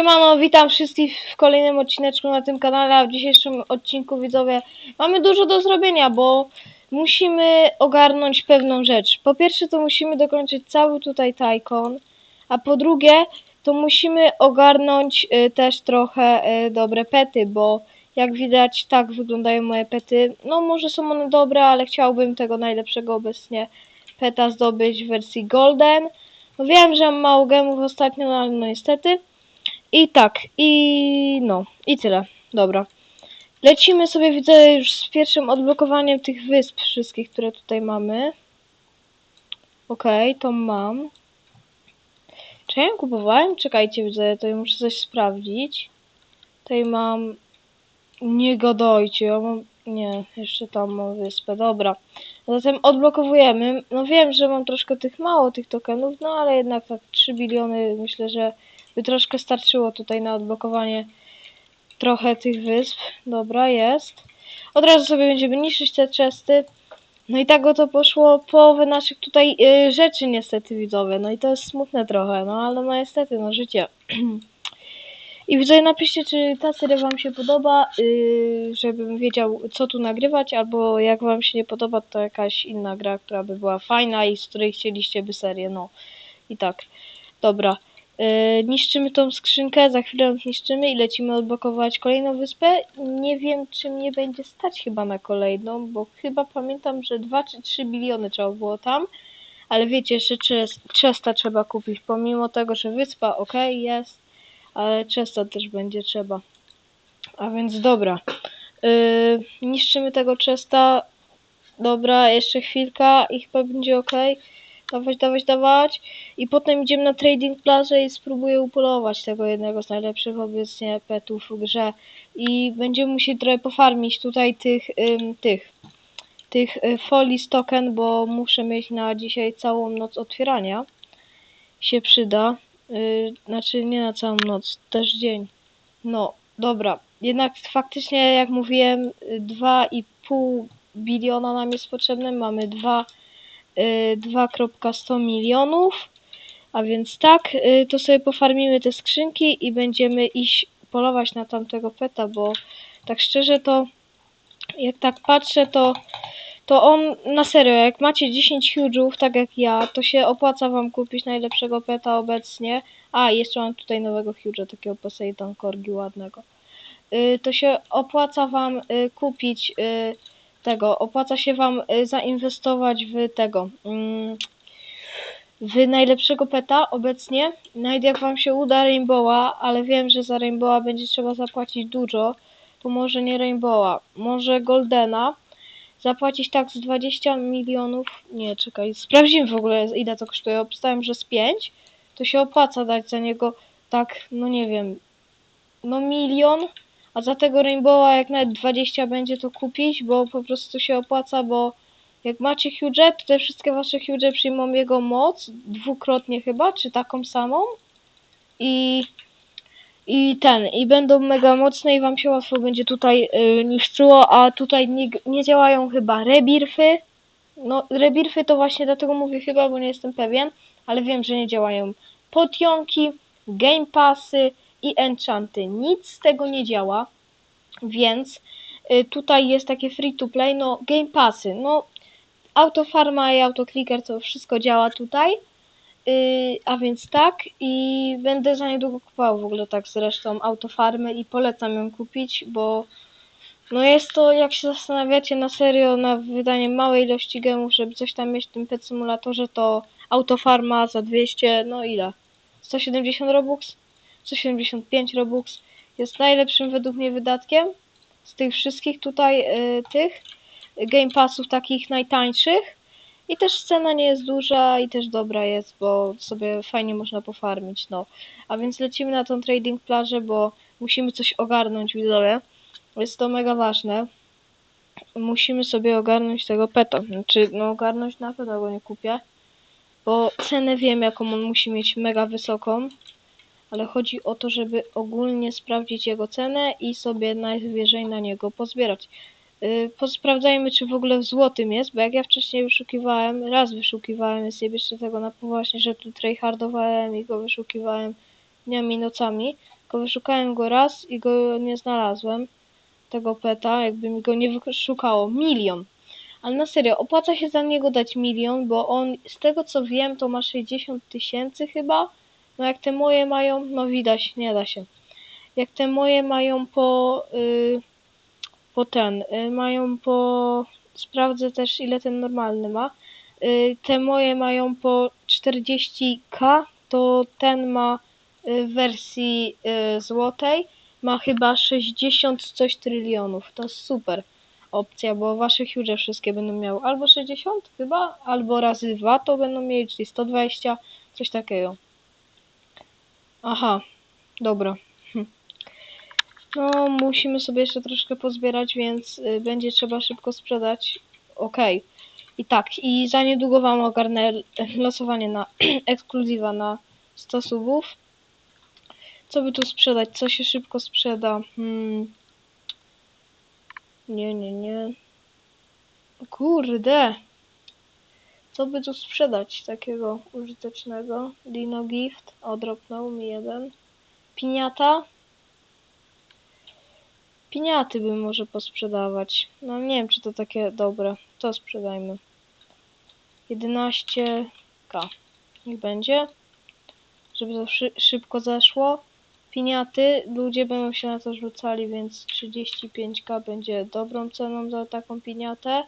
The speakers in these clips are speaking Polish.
Siemano, witam wszystkich w kolejnym odcineczku na tym kanale, a w dzisiejszym odcinku widzowie mamy dużo do zrobienia, bo musimy ogarnąć pewną rzecz. Po pierwsze to musimy dokończyć cały tutaj tajkon, a po drugie to musimy ogarnąć y, też trochę y, dobre pety, bo jak widać tak wyglądają moje pety. No może są one dobre, ale chciałbym tego najlepszego obecnie peta zdobyć w wersji golden. No wiem, że mam mało gemów ostatnio, no ale no niestety. I tak, i no, i tyle. Dobra. Lecimy sobie, widzę, już z pierwszym odblokowaniem tych wysp wszystkich, które tutaj mamy. Okej, to mam. Czy ja ją kupowałem? Czekajcie, widzę, to ja muszę coś sprawdzić. Tutaj mam... Nie gadajcie, ja mam... Nie, jeszcze tam mam wyspę, dobra. Zatem odblokowujemy. No wiem, że mam troszkę tych mało, tych tokenów, no ale jednak tak 3 biliony myślę, że by troszkę starczyło tutaj na odblokowanie trochę tych wysp. Dobra, jest. Od razu sobie będziemy niszczyć te chesty. No i tak oto poszło połowę naszych tutaj y, rzeczy niestety widzowie. No i to jest smutne trochę, no ale no niestety, no życie. I widzowie napiszcie, czy ta seria wam się podoba, y, żebym wiedział co tu nagrywać, albo jak wam się nie podoba, to jakaś inna gra, która by była fajna i z której chcieliście by serię, no. I tak. Dobra. Yy, niszczymy tą skrzynkę, za chwilę ją zniszczymy i lecimy odblokować kolejną wyspę. Nie wiem, czy mnie będzie stać chyba na kolejną, bo chyba pamiętam, że 2 czy 3 biliony trzeba było tam. Ale wiecie, jeszcze Chesta trzeba kupić, pomimo tego, że wyspa ok jest, ale Chesta też będzie trzeba. A więc dobra. Yy, niszczymy tego Chesta. Dobra, jeszcze chwilka i chyba będzie ok. Dawać, dawać, dawać. I potem idziemy na trading plażę i spróbuję upolować tego jednego z najlepszych obecnie petów w grze. I będziemy musieli trochę pofarmić tutaj tych, ym, tych, tych y, folii z token, bo muszę mieć na dzisiaj całą noc otwierania. Się przyda. Yy, znaczy nie na całą noc, też dzień. No, dobra. Jednak faktycznie, jak mówiłem, y, 2,5 biliona nam jest potrzebne. Mamy 2 y, 2,100 milionów. A więc tak, y, to sobie pofarmimy te skrzynki i będziemy iść polować na tamtego peta, bo tak szczerze to jak tak patrzę, to to on na serio, jak macie 10 huge'ów, tak jak ja, to się opłaca wam kupić najlepszego peta obecnie. A, jeszcze mam tutaj nowego huge'a, takiego Poseidon Corgi ładnego. Y, to się opłaca wam y, kupić y, tego, opłaca się wam y, zainwestować w tego, mm, w najlepszego peta obecnie. Nawet jak wam się uda Rainbowa, ale wiem, że za Rainbowa będzie trzeba zapłacić dużo, to może nie Rainbowa, może Goldena. Zapłacić tak z 20 milionów, nie czekaj, sprawdzimy w ogóle ile to kosztuje, obstałem, że z 5, to się opłaca dać za niego tak, no nie wiem, no milion, a za tego Rainbowa jak nawet 20 będzie to kupić, bo po prostu się opłaca, bo jak macie huge, to te wszystkie wasze huge przyjmą jego moc dwukrotnie chyba, czy taką samą. I i ten, i będą mega mocne i wam się łatwo będzie tutaj y, niszczyło, a tutaj nie, nie działają chyba rebirfy. No, rebirfy to właśnie dlatego mówię chyba, bo nie jestem pewien, ale wiem, że nie działają potionki, game passy i enchanty. Nic z tego nie działa, więc y, tutaj jest takie free to play, no game passy, no autofarma i autoclicker to wszystko działa tutaj. Yy, a więc tak i będę za niedługo kupował w ogóle tak zresztą autofarmę i polecam ją kupić, bo no jest to, jak się zastanawiacie na serio, na wydanie małej ilości gemów, żeby coś tam mieć w tym pet simulatorze, to autofarma za 200, no ile? 170 robux? 175 robux jest najlepszym według mnie wydatkiem z tych wszystkich tutaj yy, tych game passów takich najtańszych. I też cena nie jest duża i też dobra jest, bo sobie fajnie można pofarmić, no. A więc lecimy na tą trading plażę, bo musimy coś ogarnąć, widzowie. Jest to mega ważne. Musimy sobie ogarnąć tego peta. Znaczy, no ogarnąć na pewno go nie kupię. Bo cenę wiem, jaką on musi mieć mega wysoką. Ale chodzi o to, żeby ogólnie sprawdzić jego cenę i sobie najwyżej na niego pozbierać. Yy, Posprawdzajmy, czy w ogóle w złotym jest, bo jak ja wcześniej wyszukiwałem, raz wyszukiwałem, jest jeszcze tego na poważnie, że tu tryhardowałem i go wyszukiwałem dniami nocami, Tylko wyszukałem go raz i go nie znalazłem. Tego peta, jakby mi go nie wyszukało. Milion. Ale na serio, opłaca się za niego dać milion, bo on, z tego co wiem, to ma 60 tysięcy chyba. No jak te moje mają, no widać, nie da się. Jak te moje mają po, y, po ten, y, mają po, sprawdzę też ile ten normalny ma. Y, te moje mają po 40k, to ten ma y, w wersji y, złotej, ma chyba 60 coś trylionów. To super opcja, bo wasze huge wszystkie będą miały albo 60 chyba, albo razy 2 to będą mieli, czyli 120, coś takiego. Aha, dobra. Hm. No, musimy sobie jeszcze troszkę pozbierać, więc y, będzie trzeba szybko sprzedać. Okej. I tak, i za niedługo wam ogarnę losowanie na ekskluzywa na 100 subów. Co by tu sprzedać? Co się szybko sprzeda? Hmm. Nie, nie, nie. Kurde. Co by tu sprzedać takiego użytecznego? Dino Gift. O, dropnął mi jeden. Piniata. Piniaty bym może posprzedawać. No nie wiem, czy to takie dobre. To sprzedajmy. 11k. Niech będzie. Żeby to szy szybko zeszło. Piniaty. Ludzie będą się na to rzucali, więc 35k będzie dobrą ceną za taką piniatę.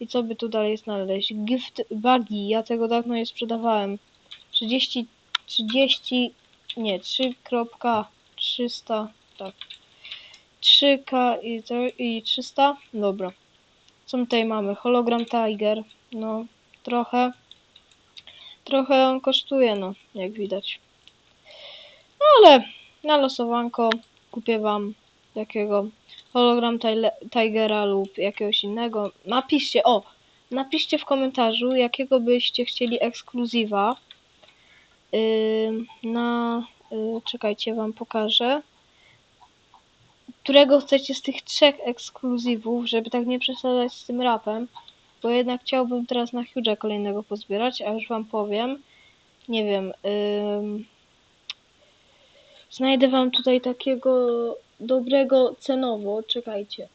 I co by tu dalej znaleźć? Gift buggy. Ja tego dawno nie sprzedawałem. 30, 30, nie, 3.300, tak. 3K i, to, i 300? Dobra. Co my tutaj mamy? Hologram Tiger. No, trochę. Trochę on kosztuje, no, jak widać. No, ale na losowanko kupię wam takiego hologram Tigera lub jakiegoś innego. Napiszcie, o, napiszcie w komentarzu, jakiego byście chcieli ekskluzywa. Na, y, czekajcie, wam pokażę którego chcecie z tych trzech ekskluzywów, żeby tak nie przesadzać z tym rapem, bo jednak chciałbym teraz na Huge'a kolejnego pozbierać, a już wam powiem, nie wiem, znajdę wam tutaj takiego dobrego cenowo, czekajcie,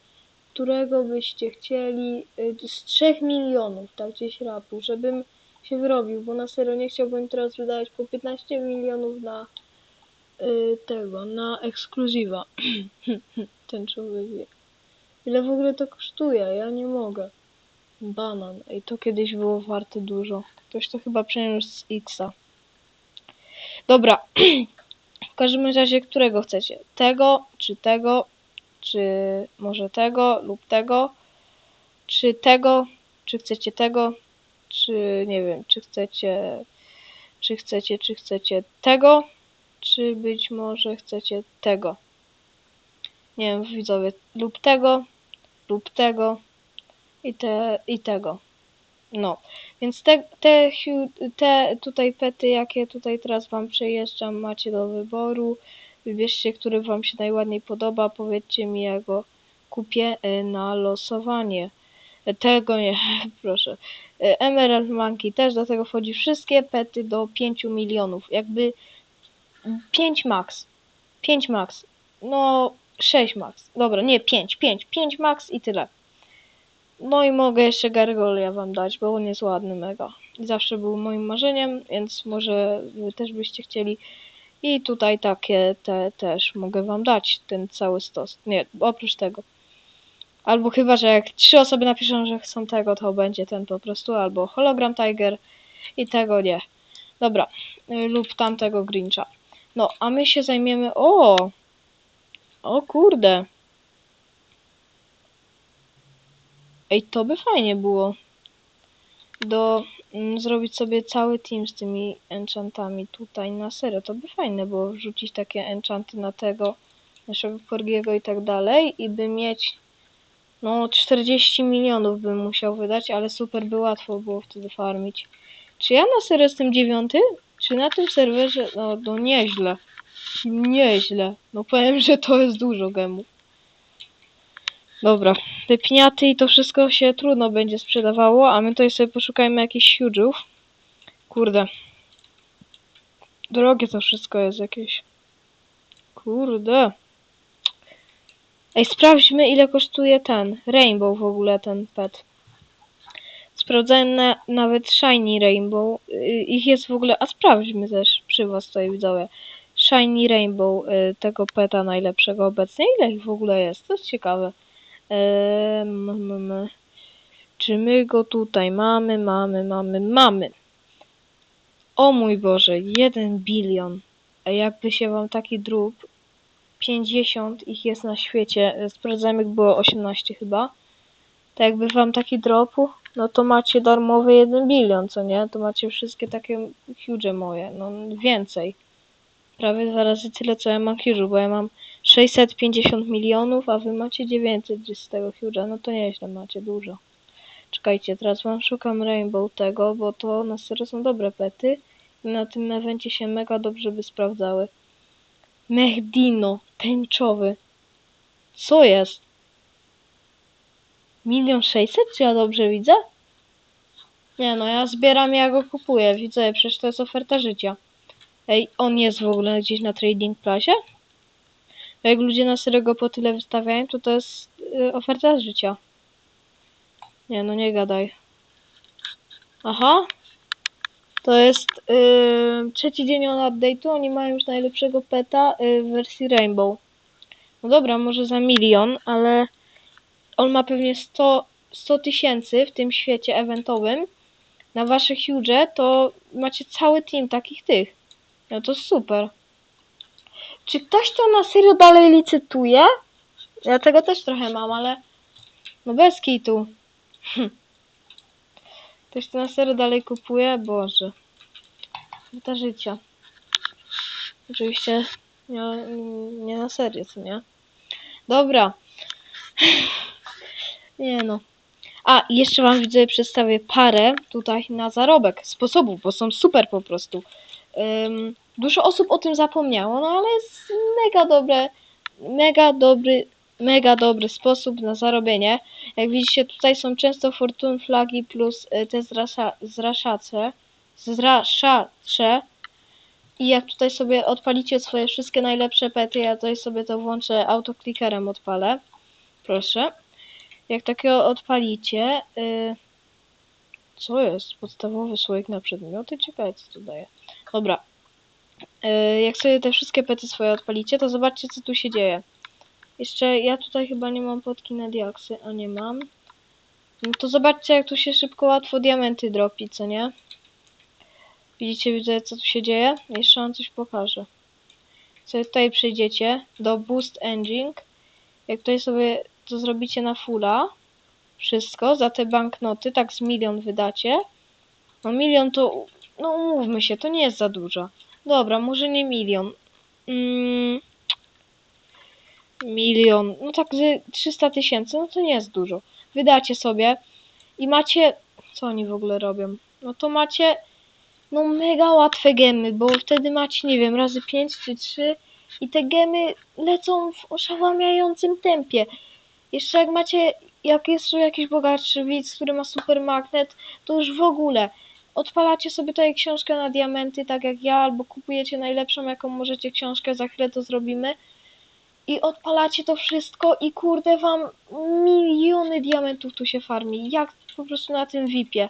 którego byście chcieli y, z 3 milionów, tak gdzieś rapu, żebym się wyrobił, bo na serio nie chciałbym teraz wydawać po 15 milionów na y, tego, na ekskluzywa. Ten człowiek wie. Ile w ogóle to kosztuje? Ja nie mogę. Banan. Ej, to kiedyś było warte dużo. Ktoś to chyba przeniósł z Xa. Dobra. w każdym razie, którego chcecie? Tego, czy tego, czy może tego lub tego, czy tego, czy chcecie tego, czy nie wiem, czy chcecie, czy chcecie, czy chcecie tego, czy być może chcecie tego. Nie wiem, widzowie, lub tego, lub tego i, te, i tego. No, więc te, te, te tutaj pety, jakie tutaj teraz wam przejeżdżam, macie do wyboru. Wybierzcie, który wam się najładniej podoba. Powiedzcie mi, ja go kupię e, na losowanie. E, Tego nie, proszę. E, Emerald Monkey też do tego wchodzi wszystkie pety do 5 milionów. Jakby 5 max. 5 max. No, 6 max. Dobra, nie 5, 5. 5 max i tyle. No i mogę jeszcze Gargolia wam dać, bo on jest ładny mega. Zawsze był moim marzeniem, więc może wy też byście chcieli. I tutaj takie te też mogę wam dać, ten cały stos. Nie, oprócz tego. Albo chyba, że jak trzy osoby napiszą, że chcą tego, to będzie ten po prostu, albo hologram Tiger i tego nie. Dobra, y, lub tamtego Grincha. No, a my się zajmiemy. O! O kurde. Ej, to by fajnie było. Do mm, zrobić sobie cały team z tymi enchantami tutaj na serio. To by fajne było wrzucić takie enchanty na tego naszego Korgiego i tak dalej i by mieć no 40 milionów bym musiał wydać, ale super by łatwo było wtedy farmić. Czy ja na serio jestem dziewiąty? Czy na tym serwerze? No, no nieźle. Nieźle. No powiem, że to jest dużo gemów. Dobra, te piniaty i to wszystko się trudno będzie sprzedawało, a my tutaj sobie poszukajmy jakichś huge'ów. Kurde. Drogie to wszystko jest jakieś. Kurde. Ej, sprawdźmy ile kosztuje ten Rainbow w ogóle, ten pet. Sprawdzałem na, nawet Shiny Rainbow. Y, Ich jest w ogóle, a sprawdźmy też przy was tutaj widzowie. Shiny Rainbow y, tego peta najlepszego obecnie. Ile ich w ogóle jest? To jest ciekawe. Ehm, m, m, m. Czy my go tutaj mamy, mamy, mamy, mamy. O mój Boże, jeden bilion. A jakby się wam taki drób 50 ich jest na świecie. Sprawdzałem, jak było 18 chyba. Tak jakby wam taki dropu, no to macie darmowy 1 bilion, co nie? To macie wszystkie takie huge moje, no więcej. Prawie dwa razy tyle, co ja mam huge, bo ja mam 650 milionów, a wy macie 900 gdzieś z tego huge'a, no to nieźle macie, dużo. Czekajcie, teraz wam szukam Rainbow tego, bo to na serio są dobre pety. I na tym evencie się mega dobrze by sprawdzały. Mehdino, tęczowy. Co jest? Milion sześćset? Czy ja dobrze widzę? Nie no, ja zbieram, ja go kupuję. Widzę, przecież to jest oferta życia. Ej, on jest w ogóle gdzieś na Trading Plazie? Jak ludzie na serio go po tyle wystawiają, to to jest y, oferta życia. Nie no, nie gadaj. Aha. To jest y, trzeci dzień on update'u. Oni mają już najlepszego peta y, w wersji Rainbow. No dobra, może za milion, ale on ma pewnie 100 100 tysięcy w tym świecie eventowym. Na wasze huge to macie cały team takich tych. No to super. Czy ktoś to na serio dalej licytuje? Ja tego też trochę mam, ale no bez kitu. Hm. Ktoś to na serio dalej kupuje? Boże. Lata życia. Oczywiście nie, nie na serio, co nie? Dobra. Nie no. A, jeszcze wam widzę, przedstawię parę tutaj na zarobek sposobów, bo są super po prostu. Ym, dużo osób o tym zapomniało, no ale jest mega dobre, mega dobry, mega dobry sposób na zarobienie. Jak widzicie, tutaj są często fortune flagi plus y, te zrasza, zraszacze, zraszacze. I jak tutaj sobie odpalicie swoje wszystkie najlepsze pety, ja tutaj sobie to włączę autoklikerem odpalę. Proszę. Jak takiego odpalicie, y, co jest? Podstawowy słoik na przedmioty? Ciekawe co to daje. Dobra. Y, jak sobie te wszystkie pety swoje odpalicie, to zobaczcie co tu się dzieje. Jeszcze ja tutaj chyba nie mam podki na diaksy, a nie mam. No to zobaczcie jak tu się szybko, łatwo diamenty dropi, co nie? Widzicie, widzę co tu się dzieje? Jeszcze wam coś pokażę. Sobie tutaj przejdziecie do Boost Engine. Jak tutaj sobie to zrobicie na fulla, wszystko, za te banknoty, tak z milion wydacie. No milion to, no umówmy się, to nie jest za dużo. Dobra, może nie milion. Mm, milion, no tak z 300 tysięcy, no to nie jest dużo. Wydacie sobie i macie, co oni w ogóle robią? No to macie, no mega łatwe gemy, bo wtedy macie, nie wiem, razy 5 czy 3 i te gemy lecą w oszałamiającym tempie. Jeszcze jak macie, jak jest tu jakiś bogatszy widz, który ma super magnet, to już w ogóle odpalacie sobie tutaj książkę na diamenty, tak jak ja, albo kupujecie najlepszą, jaką możecie książkę, za chwilę to zrobimy. I odpalacie to wszystko i kurde wam miliony diamentów tu się farmi, jak po prostu na tym VIP-ie.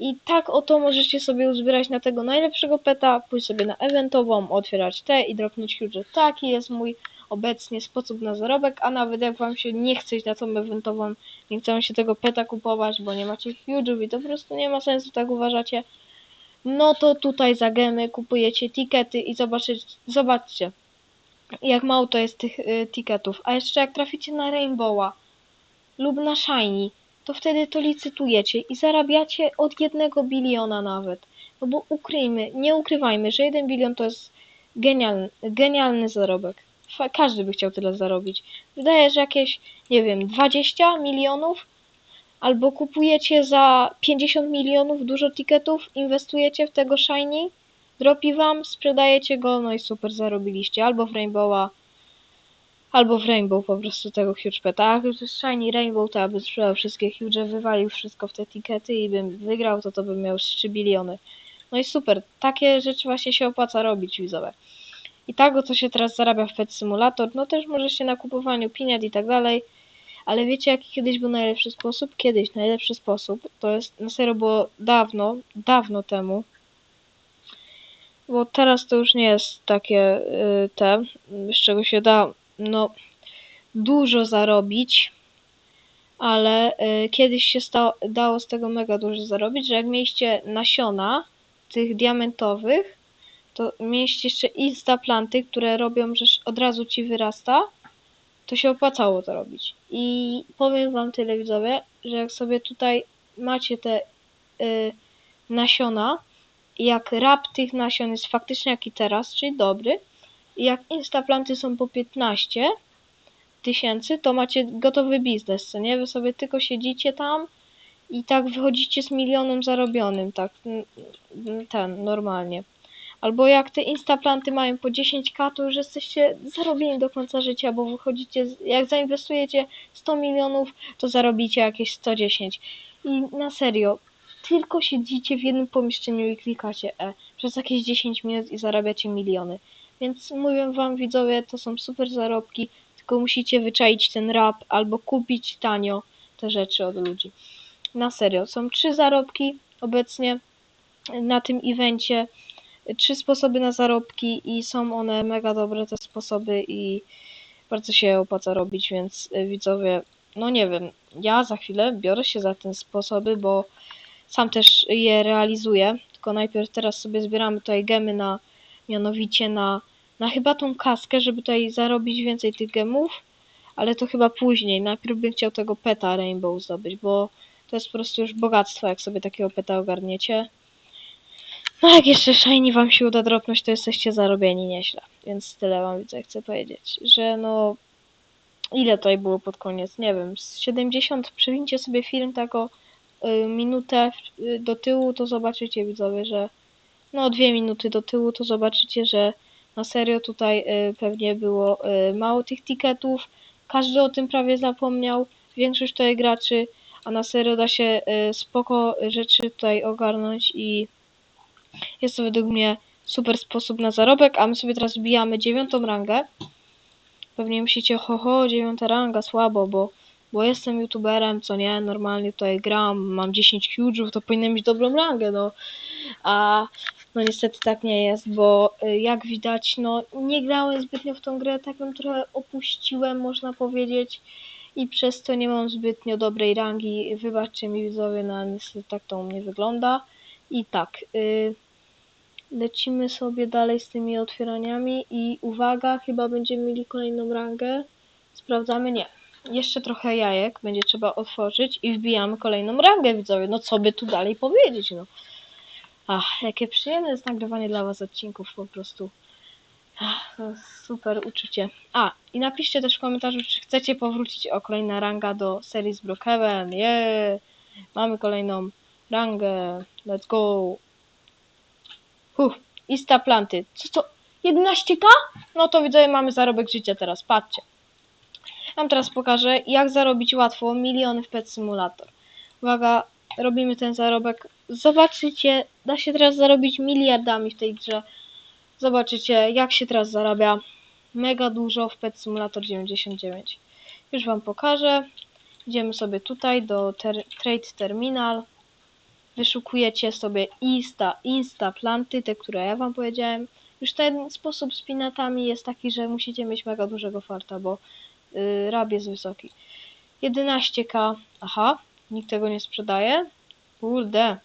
I tak oto możecie sobie uzbierać na tego najlepszego peta, pójść sobie na eventową, otwierać te i dropnąć huge. Taki jest mój obecnie sposób na zarobek, a nawet jak wam się nie chce iść na tą eventową, nie wam się tego peta kupować, bo nie macie huge'ów i to po prostu nie ma sensu, tak uważacie, no to tutaj za gemy kupujecie tikety i zobaczycie, zobaczcie, jak mało to jest tych y, tiketów. A jeszcze jak traficie na Rainbowa lub na Shiny, to wtedy to licytujecie i zarabiacie od jednego biliona nawet. No bo ukryjmy, nie ukrywajmy, że jeden bilion to jest genialny, genialny zarobek. Każdy by chciał tyle zarobić. Wydaje, że jakieś, nie wiem, 20 milionów albo kupujecie za 50 milionów dużo tiketów, inwestujecie w tego shiny, dropi wam, sprzedajecie go, no i super zarobiliście. Albo w Rainbowa, albo w Rainbow po prostu tego huge peta. A shiny Rainbow, to ja bym sprzedał wszystkie huge, wywalił wszystko w te tikety i bym wygrał, to to bym miał z 3 biliony. No i super, takie rzeczy właśnie się opłaca robić, widzowie. I tak, co się teraz zarabia w Pet Simulator, no też może się na kupowaniu piniat i tak dalej. Ale wiecie, jaki kiedyś był najlepszy sposób? Kiedyś najlepszy sposób, to jest, na serio było dawno, dawno temu, bo teraz to już nie jest takie y, te, z czego się da, no, dużo zarobić, ale y, kiedyś się sta- dało z tego mega dużo zarobić, że jak mieliście nasiona tych diamentowych, to mieliście jeszcze instaplanty, które robią, że od razu ci wyrasta, to się opłacało to robić. I powiem wam tyle widzowie, że jak sobie tutaj macie te y, nasiona, jak rap tych nasion jest faktycznie jaki teraz, czyli dobry, jak instaplanty są po 15 tysięcy, to macie gotowy biznes, co nie? Wy sobie tylko siedzicie tam i tak wychodzicie z milionem zarobionym, tak, ten, normalnie. Albo jak te instaplanty mają po 10k, to już jesteście zarobieni do końca życia, bo wychodzicie, jak zainwestujecie 100 milionów, to zarobicie jakieś 110. I na serio, tylko siedzicie w jednym pomieszczeniu i klikacie E przez jakieś 10 minut i zarabiacie miliony. Więc mówię wam widzowie, to są super zarobki, tylko musicie wyczaić ten rap albo kupić tanio te rzeczy od ludzi. Na serio, są trzy zarobki obecnie na tym evencie, trzy sposoby na zarobki i są one mega dobre te sposoby i bardzo się opłaca robić, więc y, widzowie, no nie wiem, ja za chwilę biorę się za te sposoby, bo sam też je realizuję, tylko najpierw teraz sobie zbieramy tutaj gemy na, mianowicie na, na chyba tą kaskę, żeby tutaj zarobić więcej tych gemów, ale to chyba później, najpierw bym chciał tego peta Rainbow zdobyć, bo to jest po prostu już bogactwo, jak sobie takiego peta ogarniecie. No jak jeszcze shiny wam się uda dropnąć, to jesteście zarobieni nieźle. Więc tyle wam widzę, chcę powiedzieć, że no ile tutaj było pod koniec, nie wiem, z 70, przewincie sobie film tak o y, minutę y, do tyłu, to zobaczycie widzowie, że no dwie minuty do tyłu, to zobaczycie, że na serio tutaj y, pewnie było y, mało tych tiketów, każdy o tym prawie zapomniał, większość tutaj graczy, a na serio da się y, spoko rzeczy tutaj ogarnąć i jest to według mnie super sposób na zarobek, a my sobie teraz wbijamy dziewiątą rangę. Pewnie myślicie, ho ho, dziewiąta ranga, słabo, bo, bo jestem youtuberem, co nie, normalnie tutaj gram, mam 10 huge'ów, to powinienem mieć dobrą rangę, no. A no niestety tak nie jest, bo y, jak widać, no nie grałem zbytnio w tą grę, tak ją trochę opuściłem, można powiedzieć. I przez to nie mam zbytnio dobrej rangi. Wybaczcie mi widzowie, no niestety tak to u mnie wygląda. I tak, y, lecimy sobie dalej z tymi otwieraniami i uwaga, chyba będziemy mieli kolejną rangę. Sprawdzamy, nie. Jeszcze trochę jajek będzie trzeba otworzyć i wbijamy kolejną rangę widzowie. No co by tu dalej powiedzieć, no. Ach, jakie przyjemne jest nagrywanie dla was odcinków po prostu. Ach, super uczucie. A, i napiszcie też w komentarzu, czy chcecie powrócić o kolejna ranga do serii z Brookhaven. Yeah! Mamy kolejną rangę. Let's go! Huh, Ista planty. Co to? 11k? No to widzowie, mamy zarobek życia teraz, patrzcie. Wam teraz pokażę, jak zarobić łatwo miliony w Pet Simulator. Uwaga, robimy ten zarobek. Zobaczycie, da się teraz zarobić miliardami w tej grze. Zobaczycie, jak się teraz zarabia mega dużo w Pet Simulator 99. Już wam pokażę. Idziemy sobie tutaj do ter Trade Terminal. Wyszukujecie sobie Insta, Insta planty, te, które ja wam powiedziałem. Już ten sposób z pinatami jest taki, że musicie mieć mega dużego farta, bo yy, rab jest wysoki. 11k. Aha, nikt tego nie sprzedaje. Kurde.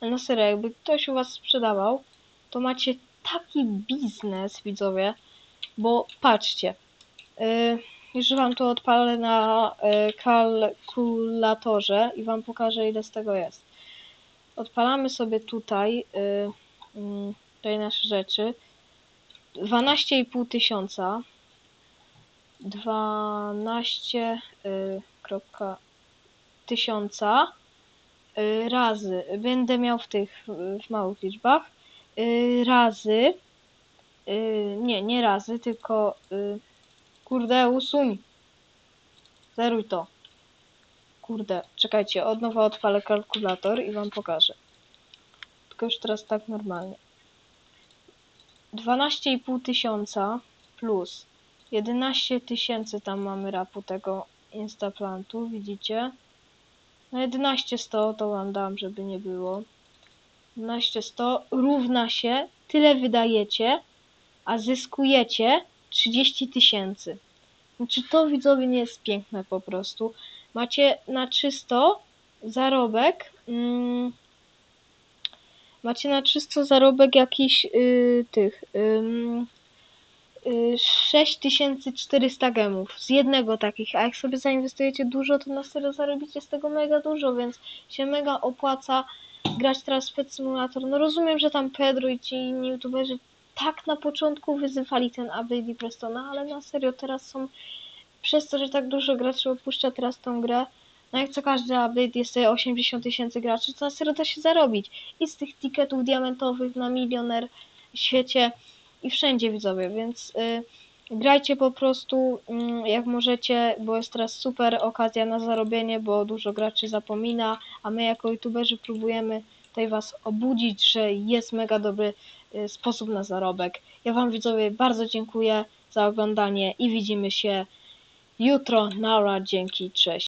Ale na serio, jakby ktoś u was sprzedawał, to macie taki biznes, widzowie, bo patrzcie, yy, już wam to odpalę na yy, kalkulatorze i wam pokażę ile z tego jest. Odpalamy sobie tutaj yy, yy, tutaj nasze rzeczy. 12,5 tysiąca. 12 yy, kropka tysiąca razy, będę miał w tych, w- małych liczbach, razy, nie, nie razy, tylko, kurde, usuń, zeruj to. Kurde, czekajcie, od nowa odpalę kalkulator i wam pokażę. Tylko już teraz tak normalnie. 12,5 tysiąca plus 11 tysięcy tam mamy rapu tego Instaplantu, widzicie? No 11100 to wam dam, żeby nie było. 11100 równa się, tyle wydajecie, a zyskujecie 30 tysięcy. Czy to widzowie nie jest piękne po prostu? Macie na czysto zarobek. Mm, macie na czysto zarobek jakiś y, tych. ym, y, 6400 gemów z jednego takich, a jak sobie zainwestujecie dużo, to na serio zarobicie z tego mega dużo, więc się mega opłaca grać teraz w Pet Simulator. No rozumiem, że tam Pedro i ci inni youtuberzy tak na początku wyzywali ten update i Prestona, ale na serio teraz są przez to, że tak dużo graczy opuszcza teraz tą grę, no jak co każdy update jest sobie 80 tysięcy graczy, to na serio da się zarobić. I z tych ticketów diamentowych na milioner w świecie i wszędzie widzowie, więc y, grajcie po prostu mm, jak możecie, bo jest teraz super okazja na zarobienie, bo dużo graczy zapomina, a my jako youtuberzy próbujemy tutaj was obudzić, że jest mega dobry y, sposób na zarobek. Ja wam widzowie bardzo dziękuję za oglądanie i widzimy się jutro. Nara, dzięki, cześć.